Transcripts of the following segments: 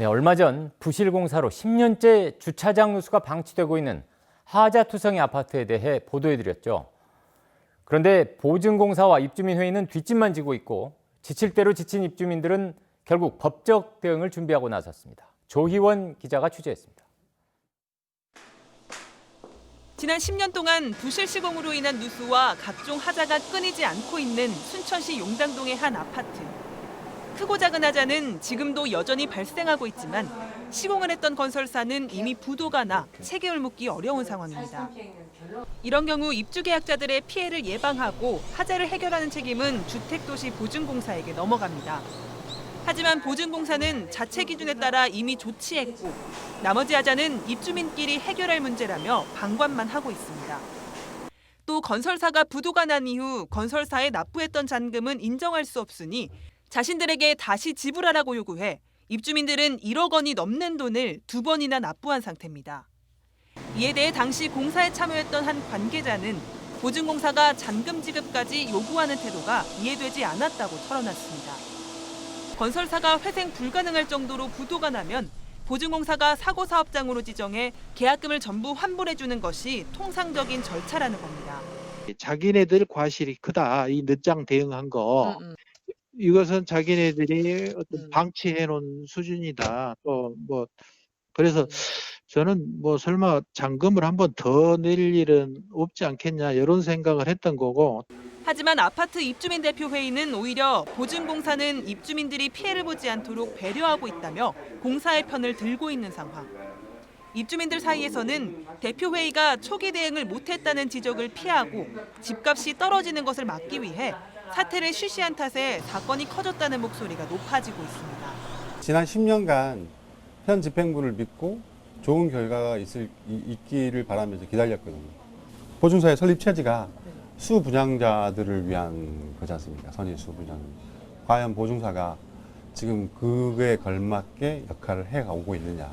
네, 얼마 전 부실공사로 10년째 주차장 누수가 방치되고 있는 하자투성이 아파트에 대해 보도해드렸죠. 그런데 보증공사와 입주민회의는 뒷짐만 지고 있고 지칠 대로 지친 입주민들은 결국 법적 대응을 준비하고 나섰습니다. 조희원 기자가 취재했습니다. 지난 10년 동안 부실 시공으로 인한 누수와 각종 하자가 끊이지 않고 있는 순천시 용당동의 한 아파트. 크고 작은 하자는 지금도 여전히 발생하고 있지만 시공을 했던 건설사는 이미 부도가 나 책임을 묻기 어려운 상황입니다. 이런 경우 입주 계약자들의 피해를 예방하고 하자를 해결하는 책임은 주택도시 보증공사에게 넘어갑니다. 하지만 보증공사는 자체 기준에 따라 이미 조치했고 나머지 하자는 입주민끼리 해결할 문제라며 방관만 하고 있습니다. 또 건설사가 부도가 난 이후 건설사에 납부했던 잔금은 인정할 수 없으니 자신들에게 다시 지불하라고 요구해 입주민들은 1억 원이 넘는 돈을 두 번이나 납부한 상태입니다. 이에 대해 당시 공사에 참여했던 한 관계자는 보증공사가 잔금 지급까지 요구하는 태도가 이해되지 않았다고 털어놨습니다. 건설사가 회생 불가능할 정도로 부도가 나면 보증공사가 사고 사업장으로 지정해 계약금을 전부 환불해주는 것이 통상적인 절차라는 겁니다. 자기네들 과실이 크다. 이 늦장 대응한 거. 이것은 자기네들이 어떤 음. 방치해 놓은 수준이다. 또 뭐 그래서 저는 뭐 설마 잔금을 한 번 더 낼 일은 없지 않겠냐 이런 생각을 했던 거고 하지만 아파트 입주민 대표 회의는 오히려 보증공사는 입주민들이 피해를 보지 않도록 배려하고 있다며 공사의 편을 들고 있는 상황. 입주민들 사이에서는 대표 회의가 초기 대응을 못했다는 지적을 피하고 집값이 떨어지는 것을 막기 위해 사태를 쉬쉬한 탓에 사건이 커졌다는 목소리가 높아지고 있습니다. 지난 10년간 현 집행부를 믿고 좋은 결과가 있을, 이- 있기를 바라면서 기다렸거든요. 보증사의 설립 취지가 수분양자들을 위한 거지 않습니까? 선의 수분양. 과연 보증사가 지금 그에 걸맞게 역할을 해가고 있느냐.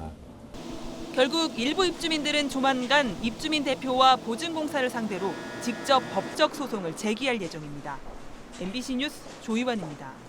결국 일부 입주민들은 조만간 입주민 대표와 보증공사를 상대로 직접 법적 소송을 제기할 예정입니다. MBC 뉴스 조이완입니다.